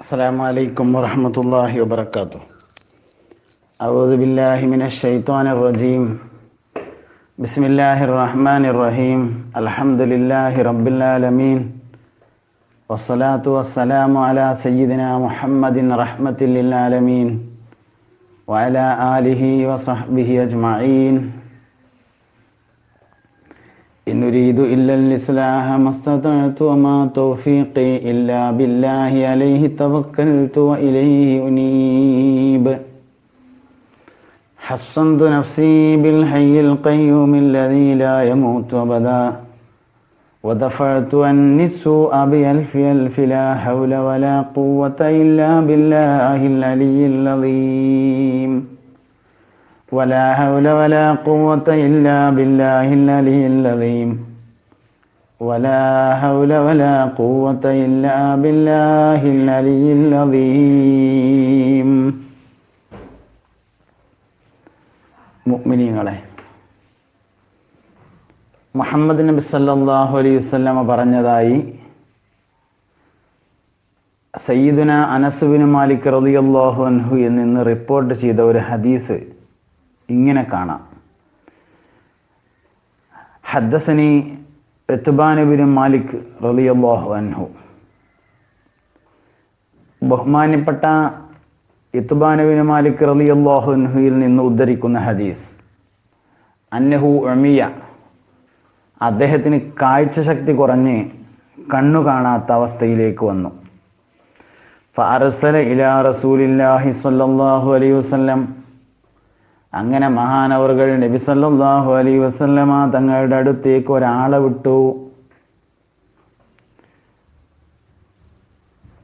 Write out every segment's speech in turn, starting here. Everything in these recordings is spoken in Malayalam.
السلام عليكم ورحمة الله وبركاته. أعوذ بالله من الشيطان الرجيم. بسم الله الرحمن الرحيم. الحمد لله رب العالمين. والصلاة والسلام على سيدنا محمد رحمة للعالمين. وعلى آله وصحبه أجمعين. أريد إلا الإصلاح ما استطعت وما توفيقي إلا بالله عليه توكلت وإليه أنيب. حصنت نفسي بالحي القيوم الذي لا يموت أبدا. ودفعت عني السوء بألف ألف لا حول ولا قوة إلا بالله العلي العظيم. ولا حول ولا قوة إلا بالله العلي العظيم ولا حول ولا قوة إلا بالله العلي العظيم മുഅ്മിനീങ്ങളെ മുഹമ്മദ് നബി സല്ലല്ലാഹു അലൈഹി വസല്ലമ പറഞ്ഞതായി സയ്യിദുന അനസ് ബിൻ മാലിക് റളിയല്ലാഹു അൻഹു എന്നിന്ന് റിപ്പോർട്ട് ചെയ്ത ഒരു ഹദീസ് ഇങ്ങനെ കാണാം. ഹദ്ദസനി എത്തുബാനബിൻ മാലിക് റളിയല്ലാഹു അൻഹു. ബഹുമാനപ്പെട്ട ഇത്തുബാനബിൻ മാലിക് റളിയല്ലാഹു അൻഹുയിൽ നിന്ന് ഉദ്ധരിക്കുന്ന ഹദീസ് അന്നഹു അമിയ അദ്ദേഹത്തിന് കാഴ്ചശക്തി കുറഞ്ഞ് കണ്ണു കാണാത്ത അവസ്ഥയിലേക്ക് വന്നു. ഫഅർസല ഇലാ റസൂലില്ലാഹി സ്വല്ലല്ലാഹു അലൈഹി വസല്ലം അങ്ങനെ മഹാനവറുകൾ നബിസല്ലാഹു അലി വസല്ലമ തങ്ങളുടെ അടുത്തേക്ക് ഒരാളെ വിട്ടു.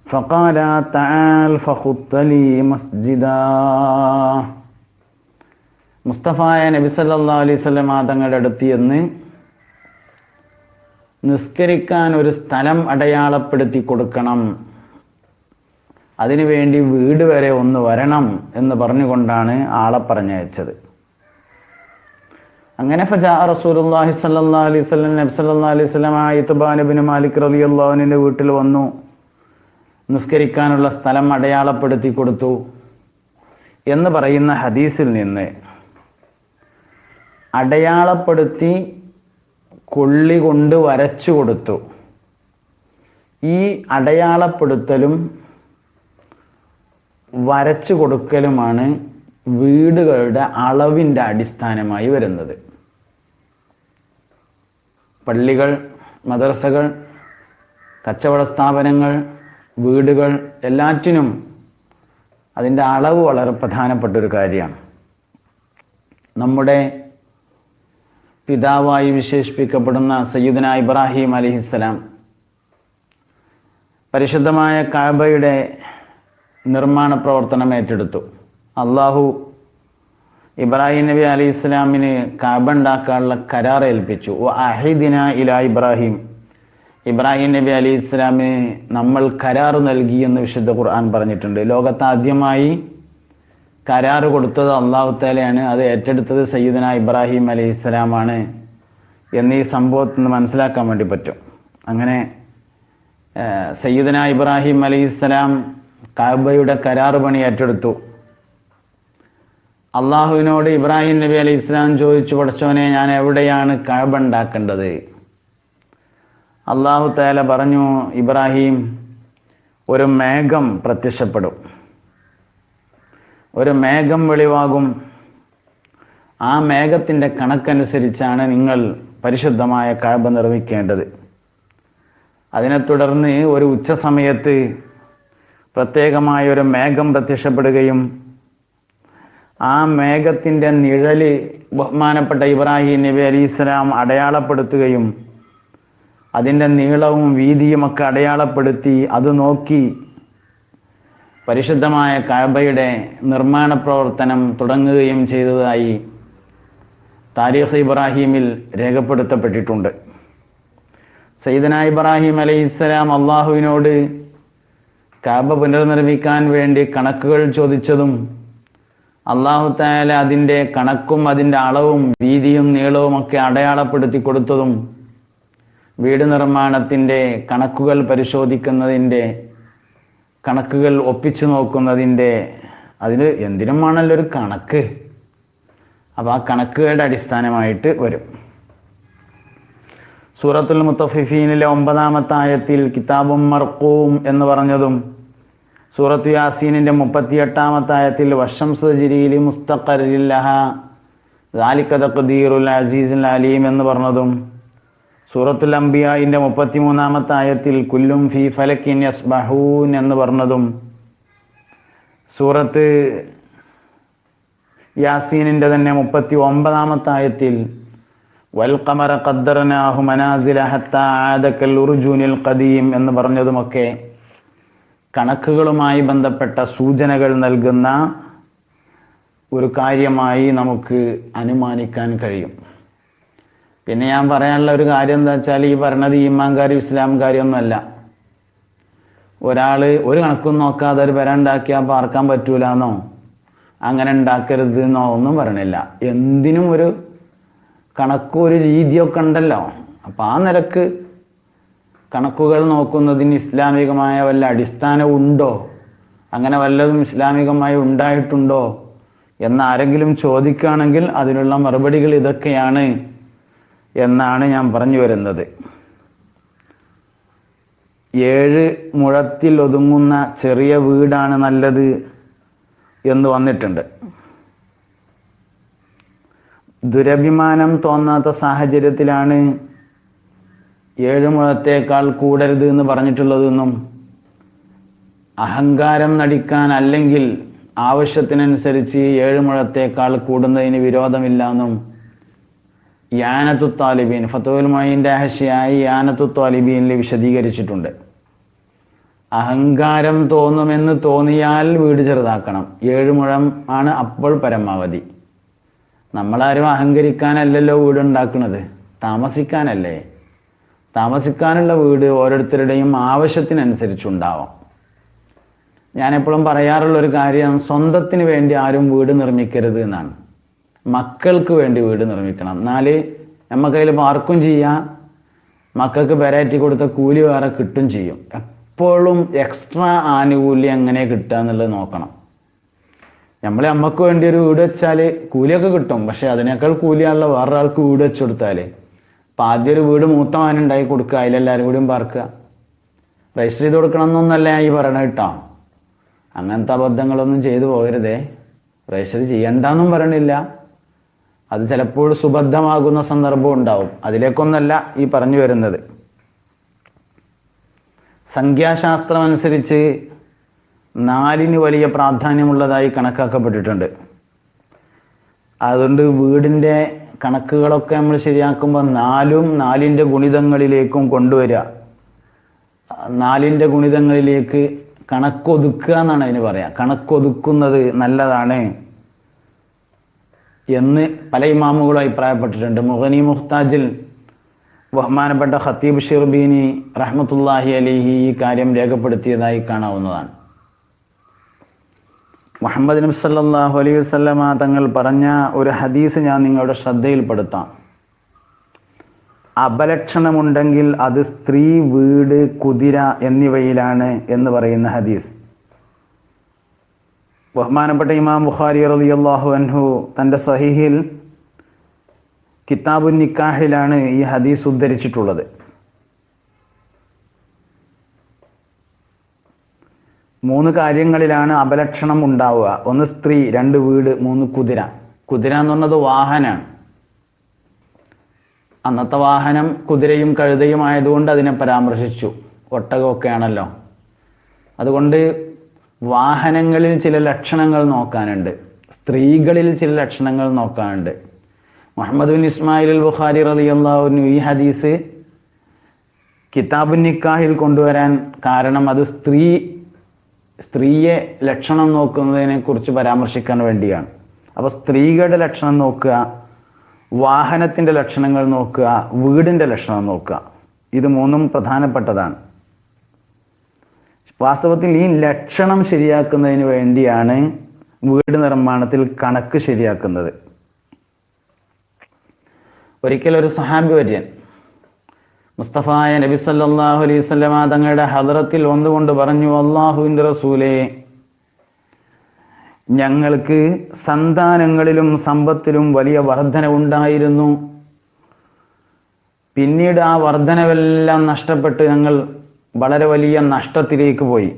ഫക്കാല താൽ ഫഖുത്തലി മസ്ജിദ. മുസ്തഫായ നബിസല്ലാ അലൈഹി സ്വലമ തങ്ങളുടെ അടുത്ത് എന്ന് നിസ്കരിക്കാൻ ഒരു സ്ഥലം അടയാളപ്പെടുത്തി കൊടുക്കണം. അതിനുവേണ്ടി വീട് വരെ ഒന്ന് വരണം എന്ന് പറഞ്ഞുകൊണ്ടാണ് ആളെ പറഞ്ഞയച്ചത്. അങ്ങനെ ഫജാ റസൂലുള്ളാഹി സ്വല്ലല്ലാഹു അലൈഹി ഇബ്നു മാലിക് റലി വീട്ടിൽ വന്നു. നിസ്കരിക്കാനുള്ള സ്ഥലം അടയാളപ്പെടുത്തി കൊടുത്തു എന്ന് പറയുന്ന ഹദീസിൽ നിന്ന് അടയാളപ്പെടുത്തി കൊള്ളി കൊണ്ട് വരച്ചു കൊടുത്തു. ഈ അടയാളപ്പെടുത്തലും വരച്ചു കൊടുക്കലുമാണ് വീടുകളുടെ അളവിന്റെ അടിസ്ഥാനമായി വരുന്നത്. പള്ളികൾ മദ്രസകൾ കച്ചവട സ്ഥാപനങ്ങൾ വീടുകൾ എല്ലാറ്റിനും അതിന്റെ അളവ് വളരെ പ്രധാനപ്പെട്ട ഒരു കാര്യമാണ്. നമ്മുടെ പിതാവായി വിശേഷിപ്പിക്കപ്പെടുന്ന സയ്യിദന ഇബ്രാഹിം അലിഹിസ്സലാം പരിശുദ്ധമായ കാബയുടെ നിർമ്മാണ പ്രവർത്തനം ഏറ്റെടുത്തു. അള്ളാഹു ഇബ്രാഹിം നബി അലി ഇസ്ലാമിന് കാബ ഉണ്ടാക്കാനുള്ള കരാർ ഏൽപ്പിച്ചു. അഹിദിന ഇല ഇബ്രാഹിം. ഇബ്രാഹിം നബി അലി ഇസ്ലാമിന് നമ്മൾ കരാർ നൽകി എന്ന് വിശുദ്ധ ഖുർആൻ പറഞ്ഞിട്ടുണ്ട്. ലോകത്ത് ആദ്യമായി കരാർ കൊടുത്തത് അള്ളാഹു താലയാണ് അത് ഏറ്റെടുത്തത് സയ്യിദന ഇബ്രാഹിം അലി ഇസ്ലാമാണ് എന്നീ സംഭവത്തിൽ നിന്ന് മനസ്സിലാക്കാൻ വേണ്ടി പറ്റും. അങ്ങനെ സയ്യിദന ഇബ്രാഹിം അലി ഇസ്ലാം കാബയുടെ കരാർ പണി ഏറ്റെടുത്തു. അള്ളാഹുവിനോട് ഇബ്രാഹിം നബി അലി ഇസ്ലാം ചോദിച്ചു പഠിച്ചവനെ ഞാൻ എവിടെയാണ് കാബ ഉണ്ടാക്കേണ്ടത്? അള്ളാഹു തേല പറഞ്ഞു ഇബ്രാഹിം ഒരു മേഘം പ്രത്യക്ഷപ്പെടും. ഒരു മേഘം വെളിവാകും. ആ മേഘത്തിന്റെ കണക്കനുസരിച്ചാണ് നിങ്ങൾ പരിശുദ്ധമായ കാബ നിർമ്മിക്കേണ്ടത്. അതിനെ തുടർന്ന് ഒരു ഉച്ച സമയത്ത് പ്രത്യേകമായ ഒരു മേഘം പ്രത്യക്ഷപ്പെടുകയും ആ മേഘത്തിന്റെ നിഴൽ ബഹുമാനപ്പെട്ട ഇബ്രാഹിം നബി അലി ഇസ്ലാം അടയാളപ്പെടുത്തുകയും അതിന്റെ നീളവും വീതിയുമൊക്കെ അടയാളപ്പെടുത്തി അത് നോക്കി പരിശുദ്ധമായ കാബയുടെ നിർമ്മാണ പ്രവർത്തനം തുടങ്ങുകയും ചെയ്തതായി താരിഖ് ഇബ്രാഹീമിൽ രേഖപ്പെടുത്തപ്പെട്ടിട്ടുണ്ട്. സൈദന ഇബ്രാഹിം അലൈഹിസ്സലാം അള്ളാഹുവിനോട് കാബ പുനർനിർമ്മിക്കാൻ വേണ്ടി കണക്കുകൾ ചോദിച്ചതും അള്ളാഹു താല അതിന്റെ കണക്കും അതിന്റെ അളവും വീതിയും നീളവും ഒക്കെ അടയാളപ്പെടുത്തി കൊടുത്തതും വീട് നിർമ്മാണത്തിന്റെ കണക്കുകൾ പരിശോധിക്കുന്നതിന്റെ കണക്കുകൾ ഒപ്പിച്ചു നോക്കുന്നതിന്റെ അതിന് എന്തിനും വേണമല്ലോ ഒരു കണക്ക്. അപ്പോൾ ആ കണക്കുകളുടെ അടിസ്ഥാനമായിട്ട് വരും. സൂറത്തുൽ മുത്തഫിഫീനിലെ ഒമ്പതാമത്തെ ആയത്തിൽ കിതാബും മർക്കൂം എന്ന് പറഞ്ഞതും സൂറത്ത് യാസീനിന്റെ മുപ്പത്തിയെട്ടാമത്തെ ആയത്തിൽ വർഷം സുജിരിയിൽ മുസ്തഖറില്ലഹ ദാലിക്കതീറുൽ അസീസുൽ അലീം എന്ന് പറഞ്ഞതും സൂറത്തുൽ അംബിയായിന്റെ മുപ്പത്തിമൂന്നാമത്തെ ആയത്തിൽ കുല്ലും ഫി ഫലക്കിൻ യസ്ബഹൂൻ എന്ന് പറഞ്ഞതും സൂറത്ത് യാസീനിന്റെ തന്നെ മുപ്പത്തി ഒമ്പതാമത്തെ ആയത്തിൽ വൽഖമറ ഖദ്ദർനാഹു മനാസില ഹത്ത ആദക്കൽ ഉർജൂനിൽ ഖദീം എന്ന് പറഞ്ഞതുമൊക്കെ കണക്കുകളുമായി ബന്ധപ്പെട്ട സൂചനകൾ നൽകുന്ന ഒരു കാര്യമായി നമുക്ക് അനുമാനിക്കാൻ കഴിയും. പിന്നെ ഞാൻ പറയാനുള്ള ഒരു കാര്യം എന്താ വെച്ചാൽ ഈ പറഞ്ഞത് ഈമാൻകാരും ഇസ്ലാംകാരും ഒന്നുമല്ല ഒരാൾ ഒരു കണക്കും നോക്കാതെ ഒരു പെര ഉണ്ടാക്കിയാൽ പാർക്കാൻ പറ്റൂല എന്നോ അങ്ങനെ ഉണ്ടാക്കരുത് എന്നോ ഒന്നും പറയണില്ല. എന്തിനും ഒരു കണക്കും ഒരു രീതിയൊക്കെ ഉണ്ടല്ലോ. അപ്പം ആ നിലയ്ക്ക് കണക്കുകൾ നോക്കുന്നതിന് ഇസ്ലാമികമായ വല്ല അടിസ്ഥാനം ഉണ്ടോ? അങ്ങനെ വല്ലതും ഇസ്ലാമികമായി ഉണ്ടായിട്ടുണ്ടോ? എന്ന് ആരെങ്കിലും ചോദിക്കുകയാണെങ്കിൽ അതിനുള്ള മറുപടികൾ ഇതൊക്കെയാണ് എന്നാണ് ഞാൻ പറഞ്ഞു വരുന്നത്. ഏഴ് മുഴത്തിൽ ഒതുങ്ങുന്ന ചെറിയ വീടാണ് നല്ലത് എന്ന് വന്നിട്ടുണ്ട്. ദുരഭിമാനം തോന്നാത്ത സാഹചര്യത്തിലാണ് ഏഴ് മുഴത്തേക്കാൾ കൂടരുത് എന്ന് പറഞ്ഞിട്ടുള്ളതെന്നും അഹങ്കാരം നടിക്കാൻ അല്ലെങ്കിൽ ആവശ്യത്തിനനുസരിച്ച് ഏഴ് മുഴത്തേക്കാൾ കൂടുന്നതിന് വിരോധമില്ല എന്നും യാനത്തു താലിബീൻ ഫത്തുൽ മൊയിന്റെ ഹഷിയായി യാനത്തു താലിബീനിൽ വിശദീകരിച്ചിട്ടുണ്ട്. അഹങ്കാരം തോന്നുമെന്ന് തോന്നിയാൽ വീട് ചെറുതാക്കണം. ഏഴ് മുഴം ആണ് അപ്പോൾ പരമാവധി. നമ്മളാരും അഹങ്കരിക്കാനല്ലല്ലോ വീട് ഉണ്ടാക്കുന്നത് താമസിക്കാനല്ലേ? താമസിക്കാനുള്ള വീട് ഓരോരുത്തരുടെയും ആവശ്യത്തിനനുസരിച്ചുണ്ടാവാം. ഞാൻ എപ്പോഴും പറയാറുള്ള ഒരു കാര്യം സ്വന്തത്തിന് വേണ്ടി ആരും വീട് നിർമ്മിക്കരുത് എന്നാണ്. മക്കൾക്ക് വേണ്ടി വീട് നിർമ്മിക്കണം. നമ്മ കയ്യിൽ പാർക്കും ചെയ്യാം മക്കൾക്ക് വെറൈറ്റി കൊടുത്ത കൂലി വേറെ കിട്ടും ചെയ്യും. എപ്പോഴും എക്സ്ട്രാ ആനുകൂല്യം എങ്ങനെ കിട്ടുക എന്നുള്ളത് നോക്കണം. നമ്മൾ നമ്മക്ക് വേണ്ടി ഒരു വീട് വെച്ചാൽ കൂലിയൊക്കെ കിട്ടും. പക്ഷെ അതിനേക്കാൾ കൂലിയാണല്ലോ വേറൊരാൾക്ക് വീട് വെച്ചു കൊടുത്താൽ അപ്പം ആദ്യം ഒരു വീട് ഉണ്ടാക്കി കൊടുക്കുക അതിലെല്ലാവരും കൂടിയും പാർക്കുക. രജിസ്റ്റർ ചെയ്ത് കൊടുക്കണം എന്നൊന്നല്ല ഈ പറയണ കേട്ടോ. അങ്ങനത്തെ അബദ്ധങ്ങളൊന്നും ചെയ്തു പോകരുതേ. രജിസ്റ്റർ ചെയ്യണ്ടെന്നും പറയണില്ല അത് ചിലപ്പോൾ സുബദ്ധമാകുന്ന സന്ദർഭം ഉണ്ടാവും. അതിലേക്കൊന്നല്ല ഈ പറഞ്ഞു വരുന്നത്. സംഖ്യാശാസ്ത്രം അനുസരിച്ച് നാലിന് വലിയ പ്രാധാന്യമുള്ളതായി കണക്കാക്കപ്പെട്ടിട്ടുണ്ട്. അതുകൊണ്ട് വീടിന്റെ കണക്കുകളൊക്കെ നമ്മൾ ശരിയാക്കുമ്പോൾ നാലും നാലിന്റെ ഗുണിതങ്ങളിലേക്കും കൊണ്ടുവരിക. നാലിന്റെ ഗുണിതങ്ങളിലേക്ക് കണക്കൊതുക്കുക എന്നാണ് അതിന് പറയാം. കണക്കൊതുക്കുന്നത് നല്ലതാണ് എന്ന് പല ഇമാമുകളും അഭിപ്രായപ്പെട്ടിട്ടുണ്ട്. മുഹനി മുഹ്താജിൽ ബഹുമാനപ്പെട്ട ഖത്തീബ് ഷിർബീനി റഹ്മത്തുല്ലാഹി അലിഹി ഈ കാര്യം രേഖപ്പെടുത്തിയതായി കാണാവുന്നതാണ്. മുഹമ്മദ് നബി സല്ലല്ലാഹു അലൈഹി വസല്ലമ തങ്ങൾ പറഞ്ഞ ഒരു ഹദീസ് ഞാൻ നിങ്ങളുടെ ശ്രദ്ധയിൽപ്പെടുത്താം. അപലക്ഷണമുണ്ടെങ്കിൽ അത് സ്ത്രീ വീട് കുതിര എന്നിവയിലാണ് എന്ന് പറയുന്ന ഹദീസ്. ബഹുമാനപ്പെട്ട ഇമാം ബുഖാരി റളിയല്ലാഹു അൻഹു തന്റെ സ്വഹീഹിൽ കിതാബുൻ നിക്കാഹിലാണ് ഈ ഹദീസ് ഉദ്ധരിച്ചിട്ടുള്ളത്. മൂന്ന് കാര്യങ്ങളിലാണ് അപലക്ഷണം ഉണ്ടാവുക. ഒന്ന് സ്ത്രീ രണ്ട് വീട് മൂന്ന് കുതിര. കുതിര എന്ന് പറഞ്ഞത് വാഹനമാണ് അന്നത്തെ വാഹനം കുതിരയും കഴുതയും ആയതുകൊണ്ട് അതിനെ പരാമർശിച്ചു. ഒട്ടകമൊക്കെയാണല്ലോ. അതുകൊണ്ട് വാഹനങ്ങളിൽ ചില ലക്ഷണങ്ങൾ നോക്കാനുണ്ട്. സ്ത്രീകളിൽ ചില ലക്ഷണങ്ങൾ നോക്കാനുണ്ട്. മുഹമ്മദ് ബിൻ ഇസ്മായിൽ ബുഖാരി റളിയല്ലാഹു ഈ ഹദീസ് കിതാബുൻ നിക്കാഹിൽ കൊണ്ടുവരാൻ കാരണം അത് സ്ത്രീ സ്ത്രീയെ ലക്ഷണം നോക്കുന്നതിനെ കുറിച്ച് പരാമർശിക്കാൻ വേണ്ടിയാണ്. അപ്പൊ സ്ത്രീകളുടെ ലക്ഷണം നോക്കുക വാഹനത്തിന്റെ ലക്ഷണങ്ങൾ നോക്കുക വീടിന്റെ ലക്ഷണം നോക്കുക. ഇത് മൂന്നും പ്രധാനപ്പെട്ടതാണ്. വാസ്തവത്തിൽ ഈ ലക്ഷണം ശരിയാക്കുന്നതിന് വേണ്ടിയാണ് വീട് നിർമ്മാണത്തിൽ കണക്ക് ശരിയാക്കുന്നത്. ഒരിക്കൽ ഒരു സഹാബി വര്യൻ മുസ്തഫായ നബി സല്ലാഹു അലൈഹി വസല്ലമ തങ്ങളുടെ ഹദറത്തിൽ വന്നുകൊണ്ട് പറഞ്ഞു അള്ളാഹുവിന്റെ റസൂലേ ഞങ്ങൾക്ക് സന്താനങ്ങളിലും സമ്പത്തിലും വലിയ വർധന ഉണ്ടായിരുന്നു. പിന്നീട് ആ വർധനവെല്ലാം നഷ്ടപ്പെട്ട് ഞങ്ങൾ വളരെ വലിയ നഷ്ടത്തിലേക്ക് പോയി.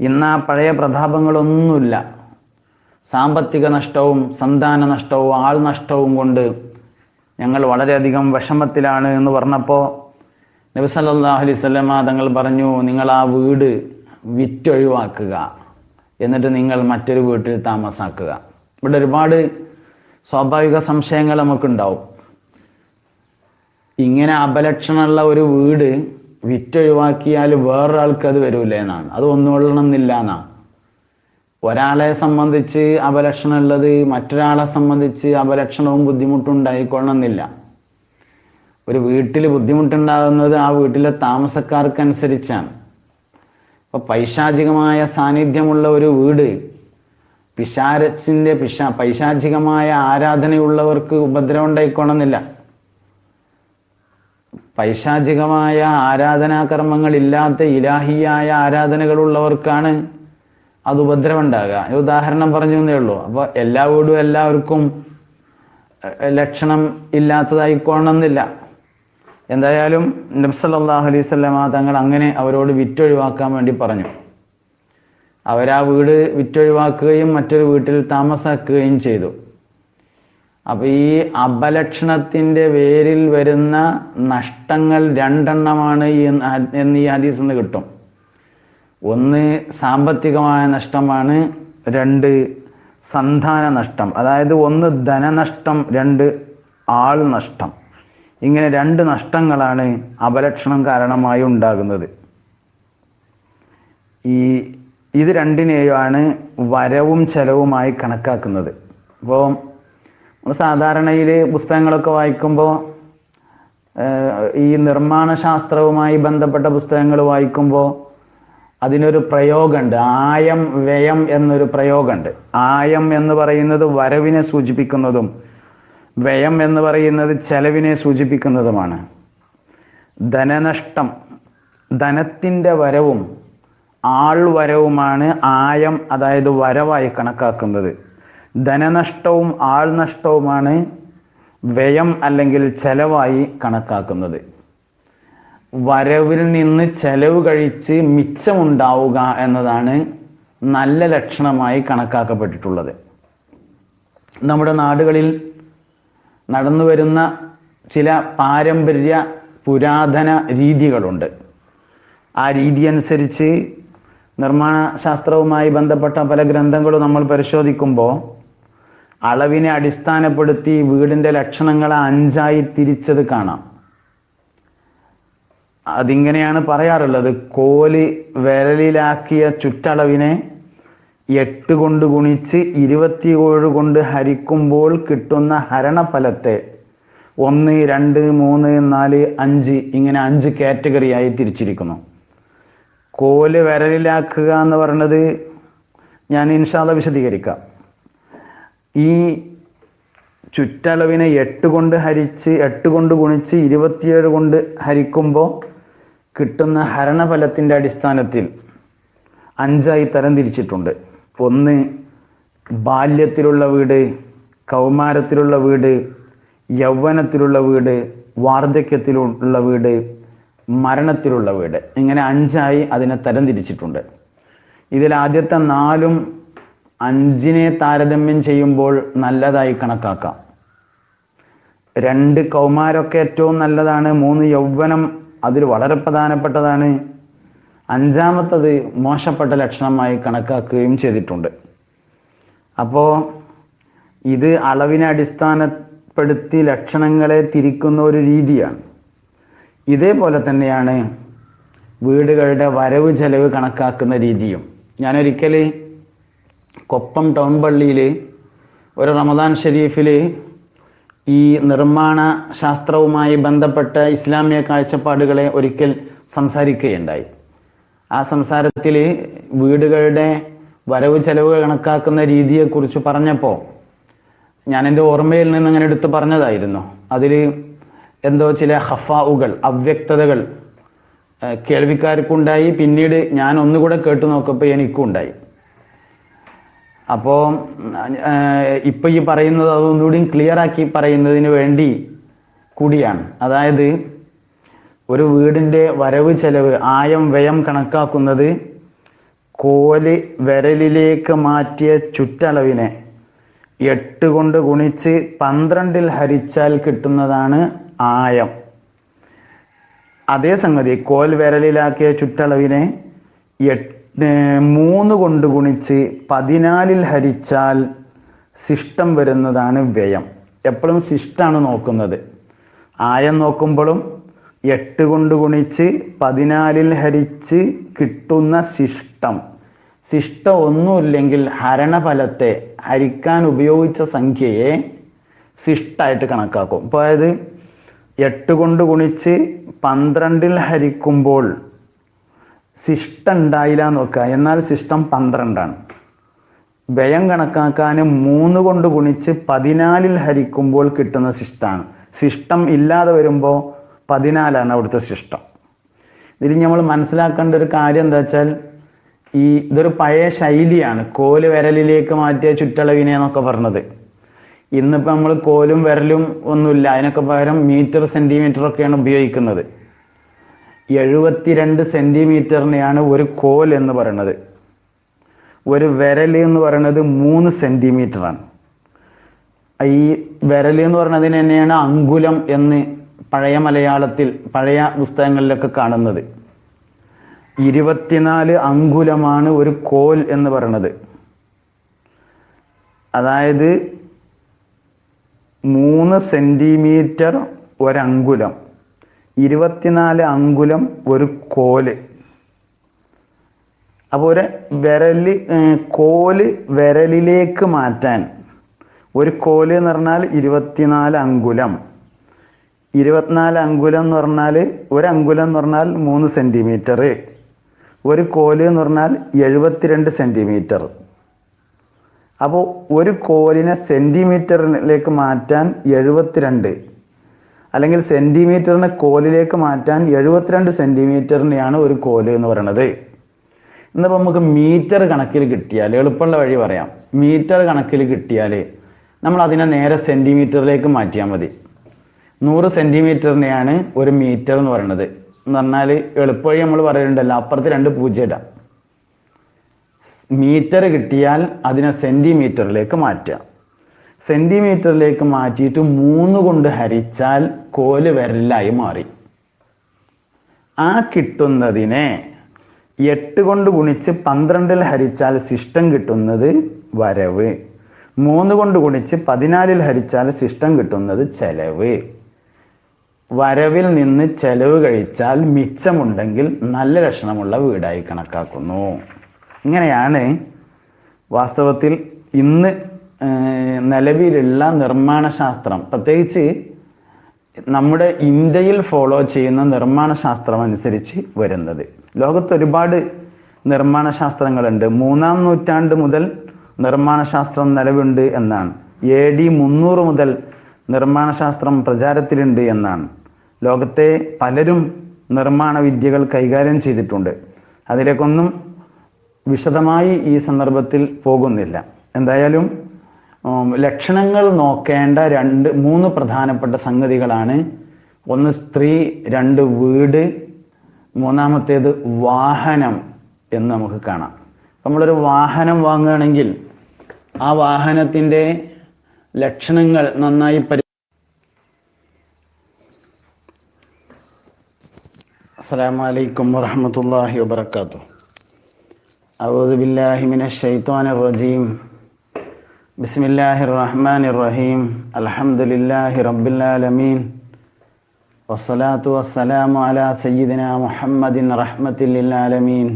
ഇന്ന് ആ പഴയ പ്രതാപങ്ങളൊന്നുമില്ല. സാമ്പത്തിക നഷ്ടവും സന്താന നഷ്ടവും ആൾ നഷ്ടവും കൊണ്ട് ഞങ്ങൾ വളരെയധികം വിഷമത്തിലാണ് എന്ന് പറഞ്ഞപ്പോൾ നബി അലൈഹി സ്വലമ തങ്ങൾ പറഞ്ഞു നിങ്ങൾ ആ വീട് വിറ്റൊഴിവാക്കുക. എന്നിട്ട് നിങ്ങൾ മറ്റൊരു വീട്ടിൽ താമസാക്കുക. ഇവിടെ ഒരുപാട് സ്വാഭാവിക സംശയങ്ങൾ നമുക്കുണ്ടാവും ഇങ്ങനെ അപലക്ഷണമുള്ള ഒരു വീട് വിറ്റൊഴിവാക്കിയാൽ വേറൊരാൾക്ക് അത് വരൂലേ എന്നാണ്. അത് ഒന്നുകൊള്ളണമെന്നില്ല എന്നാണ്. ഒരാളെ സംബന്ധിച്ച് അപലക്ഷണം ഉള്ളത് മറ്റൊരാളെ സംബന്ധിച്ച് അപലക്ഷണവും ബുദ്ധിമുട്ടും ഉണ്ടായിക്കൊള്ളണമെന്നില്ല. ഒരു വീട്ടിൽ ബുദ്ധിമുട്ടുണ്ടാകുന്നത് ആ വീട്ടിലെ താമസക്കാർക്കനുസരിച്ചാണ്. ഇപ്പൊ പൈശാചികമായ സാന്നിധ്യമുള്ള ഒരു വീട് പിശാരസിന്റെ പിശ പൈശാചികമായ ആരാധനയുള്ളവർക്ക് ഉപദ്രവം ഉണ്ടായിക്കൊള്ളുന്നില്ല പൈശാചികമായ ആരാധനാകർമ്മങ്ങൾ ഇല്ലാത്ത ഇലാഹിയായ ആരാധനകളുള്ളവർക്കാണ് അത് ഉപദ്രവം ഉണ്ടാകുക ഉദാഹരണം പറഞ്ഞു എന്നേ ഉള്ളൂ. അപ്പൊ എല്ലാ വീടും എല്ലാവർക്കും ലക്ഷണം ഇല്ലാത്തതായിക്കോണമെന്നില്ല എന്തായാലും നബ്സല്ലാഹു അലൈഹി തങ്ങൾ അങ്ങനെ അവരോട് വിറ്റൊഴിവാക്കാൻ വേണ്ടി പറഞ്ഞു. അവരാ വീട് വിറ്റൊഴിവാക്കുകയും മറ്റൊരു വീട്ടിൽ താമസാക്കുകയും ചെയ്തു. അപ്പൊ ഈ അപലക്ഷണത്തിന്റെ പേരിൽ വരുന്ന നഷ്ടങ്ങൾ രണ്ടെണ്ണമാണ് ഈ എന്ന് ഈ ഹദീസ് നിന്ന് കിട്ടും. ഒന്ന് സാമ്പത്തികമായ നഷ്ടമാണ് രണ്ട് സന്താന നഷ്ടം. അതായത് ഒന്ന് ധനനഷ്ടം രണ്ട് ആൾ നഷ്ടം. ഇങ്ങനെ രണ്ട് നഷ്ടങ്ങളാണ് അപലക്ഷണം കാരണമായി ഉണ്ടാകുന്നത്. ഈ ഇത് രണ്ടിനെയുമാണ് വരവും ചെലവുമായി കണക്കാക്കുന്നത്. അപ്പോൾ നമ്മൾ സാധാരണയിൽ പുസ്തകങ്ങളൊക്കെ വായിക്കുമ്പോൾ ഈ നിർമ്മാണ ശാസ്ത്രവുമായി ബന്ധപ്പെട്ട പുസ്തകങ്ങൾ വായിക്കുമ്പോൾ അതിനൊരു പ്രയോഗമുണ്ട് ആയം വ്യയം എന്നൊരു പ്രയോഗമുണ്ട് ആയം എന്ന് പറയുന്നത് വരവിനെ സൂചിപ്പിക്കുന്നതും വ്യയം എന്ന് പറയുന്നത് ചെലവിനെ സൂചിപ്പിക്കുന്നതുമാണ്. ധനനഷ്ടം ധനത്തിന്റെ വരവും ആൾ വരവുമാണ് ആയം അതായത് വരവായി കണക്കാക്കുന്നത്. ധനനഷ്ടവും ആൾ നഷ്ടവുമാണ് വ്യയം അല്ലെങ്കിൽ ചെലവായി കണക്കാക്കുന്നത്. വരവിൽ നിന്ന് ചെലവ് കഴിച്ച് മിച്ചമുണ്ടാവുക എന്നതാണ് നല്ല ലക്ഷണമായി കണക്കാക്കപ്പെട്ടിട്ടുള്ളത്. നമ്മുടെ നാടുകളിൽ നടന്നു വരുന്ന ചില പാരമ്പര്യ പുരാതന രീതികളുണ്ട്. ആ രീതി അനുസരിച്ച് നിർമ്മാണ ശാസ്ത്രവുമായി ബന്ധപ്പെട്ട പല ഗ്രന്ഥങ്ങളും നമ്മൾ പരിശോധിക്കുമ്പോൾ അളവിനെ അടിസ്ഥാനപ്പെടുത്തി വീടിന്റെ ലക്ഷണങ്ങളെ അഞ്ചായി തിരിച്ചത് കാണാം. അതിങ്ങനെയാണ് പറയാറുള്ളത്. കോൽ വിരലിലാക്കിയ ചുറ്റളവിനെ എട്ട് കൊണ്ട് ഗുണിച്ച് ഇരുപത്തിയേഴ് കൊണ്ട് ഹരിക്കുമ്പോൾ കിട്ടുന്ന ഹരണഫലത്തെ ഒന്ന് രണ്ട് മൂന്ന് നാല് അഞ്ച് ഇങ്ങനെ അഞ്ച് കാറ്റഗറിയായി തിരിച്ചിരിക്കുന്നു. കോൽ വിരലിലാക്കുക എന്ന് പറയുന്നത് ഞാൻ ഇൻഷാദ വിശദീകരിക്കാം. ഈ ചുറ്റളവിനെ എട്ട് കൊണ്ട് ഹരിച്ച് എട്ട് കൊണ്ട് ഗുണിച്ച് ഇരുപത്തിയേഴ് കൊണ്ട് ഹരിക്കുമ്പോൾ കിട്ടുന്ന ഹരണഫലത്തിന്റെ അടിസ്ഥാനത്തിൽ അഞ്ചായി തരം തിരിച്ചിട്ടുണ്ട്. ഒന്ന് ബാല്യത്തിലുള്ള വീട് കൗമാരത്തിലുള്ള വീട് യൗവനത്തിലുള്ള വീട് വാർദ്ധക്യത്തിലുള്ള വീട് മരണത്തിലുള്ള വീട്. ഇങ്ങനെ അഞ്ചായി അതിനെ തരം തിരിച്ചിട്ടുണ്ട്. ഇതിൽ ആദ്യത്തെ നാലും അഞ്ചിനെ താരതമ്യം ചെയ്യുമ്പോൾ നല്ലതായി കണക്കാക്കാം. രണ്ട് കൗമാരൊക്കെ ഏറ്റവും നല്ലതാണ്. മൂന്ന് യൗവനം അതിൽ വളരെ പ്രധാനപ്പെട്ടതാണ്. അഞ്ചാമത്തത് മോശപ്പെട്ട ലക്ഷണമായി കണക്കാക്കുകയും ചെയ്തിട്ടുണ്ട്. അപ്പോൾ ഇത് അളവിനെ അടിസ്ഥാനപ്പെടുത്തി ലക്ഷണങ്ങളെ തിരിക്കുന്ന ഒരു രീതിയാണ്. ഇതേപോലെ തന്നെയാണ് വീടുകളുടെ വരവ് ചെലവ് കണക്കാക്കുന്ന രീതിയും. ഞാനൊരിക്കൽ കൊപ്പം ടൗൺ പള്ളിയിൽ ഒരു റമദാൻ ഷരീഫിൽ ഈ നിർമ്മാണ ശാസ്ത്രവുമായി ബന്ധപ്പെട്ട ഇസ്ലാമിക കാഴ്ചപ്പാടുകളെ ഒരിക്കൽ സംസാരിക്കുകയുണ്ടായി. ആ സംസാരത്തിൽ വീടുകളുടെ വരവ് ചെലവ് കണക്കാക്കുന്ന രീതിയെക്കുറിച്ച് പറഞ്ഞപ്പോൾ ഞാൻ എന്റെ ഓർമ്മയിൽ നിന്ന് അങ്ങനെ എടുത്തു പറഞ്ഞതായിരുന്നു. അതിൽ എന്തോ ചില ഹഫാവുകൾ അവ്യക്തതകൾ കേൾവിക്കാർക്കുണ്ടായി. പിന്നീട് ഞാൻ ഒന്നുകൂടെ കേട്ടു നോക്കപ്പോൾ എനിക്കും ഉണ്ടായി അപ്പോൾ ഇപ്പൊ ഈ പറയുന്നത് അതൊന്നുകൂടി ക്ലിയർ ആക്കി പറയുന്നതിന് വേണ്ടി കൂടിയാണ്. അതായത് ഒരു വീടിന്റെ വരവ് ചെലവ് ആയം വ്യയം കണക്കാക്കുന്നത് കോൽ വിരലിലേക്ക് മാറ്റിയ ചുറ്റളവിനെ എട്ട് കൊണ്ട് ഗുണിച്ച് പന്ത്രണ്ടിൽ ഹരിച്ചാൽ കിട്ടുന്നതാണ് ആയം. അതേ സംഗതി കോൽ വിരലിലാക്കിയ ചുറ്റളവിനെ എട്ട് മൂന്ന് കൊണ്ട് ഗുണിച്ച് പതിനാലിൽ ഹരിച്ചാൽ ശിഷ്ടം വരുന്നതാണ് വ്യയം. എപ്പോഴും ശിഷ്ടാണ് നോക്കുന്നത്. ആയം നോക്കുമ്പോഴും എട്ട് കൊണ്ട് ഗുണിച്ച് പതിനാലിൽ ഹരിച്ച് കിട്ടുന്ന ശിഷ്ടം. ശിഷ്ടം ഒന്നുമില്ലെങ്കിൽ ഹരണഫലത്തെ ഹരിക്കാൻ ഉപയോഗിച്ച സംഖ്യയെ ശിഷ്ടായിട്ട് കണക്കാക്കും. അപ്പോൾ അതായത് എട്ട് കൊണ്ട് ഗുണിച്ച് പന്ത്രണ്ടിൽ ഹരിക്കുമ്പോൾ ശിഷ്ടം ഉണ്ടായില്ല നോക്കുക. എന്നാൽ ശിഷ്ടം പന്ത്രണ്ടാണ്. വ്യയം കണക്കാക്കാൻ മൂന്ന് കൊണ്ട് ഗുണിച്ച് പതിനാലിൽ ഹരിക്കുമ്പോൾ കിട്ടുന്ന ശിഷ്ടമാണ് ശിഷ്ടം ഇല്ലാതെ വരുമ്പോൾ പതിനാലാണ് അവിടുത്തെ ശിഷ്ടം ഇതിൽ നമ്മൾ മനസ്സിലാക്കേണ്ട ഒരു കാര്യം എന്താ വെച്ചാൽ ഈ ഇതൊരു പഴയ ശൈലിയാണ്. കോൽ വിരലിലേക്ക് മാറ്റിയ ചുറ്റളവിനെ എന്നൊക്കെ പറഞ്ഞത്. ഇന്നിപ്പോൾ നമ്മൾ കോലും വിരലും ഒന്നുമില്ല. അതിനൊക്കെ പകരം മീറ്റർ സെന്റിമീറ്റർ ഒക്കെയാണ് ഉപയോഗിക്കുന്നത്. എഴുപത്തിരണ്ട് സെന്റിമീറ്ററിനെയാണ് ഒരു കോൽ എന്ന് പറയുന്നത്. ഒരു വിരൽ എന്ന് പറയുന്നത് മൂന്ന് സെന്റിമീറ്റർ ആണ് ഈ വിരൽ എന്ന് പറയുന്നതിന് തന്നെയാണ് അങ്കുലം എന്ന് പഴയ മലയാളത്തിൽ പഴയ പുസ്തകങ്ങളിലൊക്കെ കാണുന്നത്. ഇരുപത്തിനാല് അങ്കുലമാണ് ഒരു കോൽ എന്ന് പറയുന്നത്. അതായത് മൂന്ന് സെന്റിമീറ്റർ ഒരങ്കുലം. ഇരുപത്തിനാല് അങ്കുലം ഒരു കോൽ. അപ്പോൾ ഒരു വിരൽ കോൽ വിരലിലേക്ക് മാറ്റാൻ. ഒരു കോൽ എന്ന് പറഞ്ഞാൽ ഇരുപത്തിനാല് അങ്കുലം. ഇരുപത്തിനാല് അങ്കുലം എന്ന് പറഞ്ഞാൽ ഒരു അങ്കുലം എന്ന് പറഞ്ഞാൽ മൂന്ന് സെന്റിമീറ്റർ ഒരു കോൽ എന്ന് പറഞ്ഞാൽ എഴുപത്തിരണ്ട് സെന്റിമീറ്റർ അപ്പോൾ ഒരു കോലിനെ സെന്റിമീറ്ററിലേക്ക് മാറ്റാൻ എഴുപത്തിരണ്ട് അല്ലെങ്കിൽ സെന്റിമീറ്ററിനെ കോലിലേക്ക് മാറ്റാൻ എഴുപത്തിരണ്ട് സെന്റിമീറ്ററിനെയാണ് ഒരു കോൽ എന്ന് പറയുന്നത് ഇന്നിപ്പോൾ നമുക്ക് മീറ്റർ കണക്കിൽ കിട്ടിയാൽ എളുപ്പമുള്ള വഴി പറയാം. മീറ്റർ കണക്കിൽ കിട്ടിയാൽ നമ്മൾ അതിനെ നേരെ സെന്റിമീറ്ററിലേക്ക് മാറ്റിയാൽ മതി. നൂറ് സെന്റിമീറ്ററിനെയാണ് ഒരു മീറ്റർ എന്ന് പറയുന്നത് എന്ന് പറഞ്ഞാൽ എളുപ്പവഴി നമ്മൾ പറയുന്നുണ്ടല്ലോ അപ്പുറത്ത് രണ്ട് പൂജ്യം ഇടാം. മീറ്റർ കിട്ടിയാൽ അതിനെ സെന്റിമീറ്ററിലേക്ക് മാറ്റുക. സെന്റിമീറ്ററിലേക്ക് മാറ്റിയിട്ട് മൂന്ന് കൊണ്ട് ഹരിച്ചാൽ കോൽ വിരലായി മാറി. ആ കിട്ടുന്നതിനെ എട്ട് കൊണ്ട് ഗുണിച്ച് പന്ത്രണ്ടിൽ ഹരിച്ചാൽ ശിഷ്ടം കിട്ടുന്നത് വരവ്. മൂന്ന് കൊണ്ട് ഗുണിച്ച് പതിനാലിൽ ഹരിച്ചാൽ ശിഷ്ടം കിട്ടുന്നത് ചെലവ്. വരവിൽ നിന്ന് ചെലവ് കഴിച്ചാൽ മിച്ചമുണ്ടെങ്കിൽ നല്ല ലക്ഷണമുള്ള വീടായി കണക്കാക്കുന്നു. ഇങ്ങനെയാണ് വാസ്തവത്തിൽ ഇന്ന് നിലവിലുള്ള നിർമ്മാണ ശാസ്ത്രം പ്രത്യേകിച്ച് നമ്മുടെ ഇന്ത്യയിൽ ഫോളോ ചെയ്യുന്ന നിർമ്മാണ ശാസ്ത്രം അനുസരിച്ച് വരുന്നത്. ലോകത്ത് ഒരുപാട് നിർമ്മാണ ശാസ്ത്രങ്ങളുണ്ട് മൂന്നാം നൂറ്റാണ്ട് മുതൽ നിർമ്മാണ ശാസ്ത്രം നിലവിലുണ്ട് എന്നാണ്. എ ഡി മുന്നൂറ് മുതൽ നിർമ്മാണ ശാസ്ത്രം പ്രചാരത്തിലുണ്ട് എന്നാണ്. ലോകത്തെ പലരും നിർമ്മാണ വിദ്യകൾ കൈകാര്യം ചെയ്തിട്ടുണ്ട്. അതിലേക്കൊന്നും വിശദമായി ഈ സന്ദർഭത്തിൽ പോകുന്നില്ല. എന്തായാലും ലക്ഷണങ്ങൾ നോക്കേണ്ട രണ്ട് മൂന്ന് പ്രധാനപ്പെട്ട സംഗതികളാണ്. ഒന്ന് സ്ത്രീ രണ്ട് വീട് മൂന്നാമത്തേത് വാഹനം എന്ന് നമുക്ക് കാണാം. നമ്മളൊരു വാഹനം വാങ്ങുകയാണെങ്കിൽ ആ വാഹനത്തിന്റെ ലക്ഷണങ്ങൾ നന്നായി പരി അസലാമലൈക്കും വറഹമത്തല്ലാഹി വാബർക്കാത്തു അഊദുബില്ലാഹി മിനശ് റജീം. بسم الله الرحمن الرحيم الحمد لله رب العالمين والصلاة والسلام على سيدنا محمد رحمة للعالمين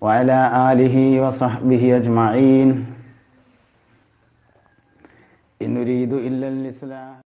وعلى آله وصحبه أجمعين إن نريد إلا الإصلاح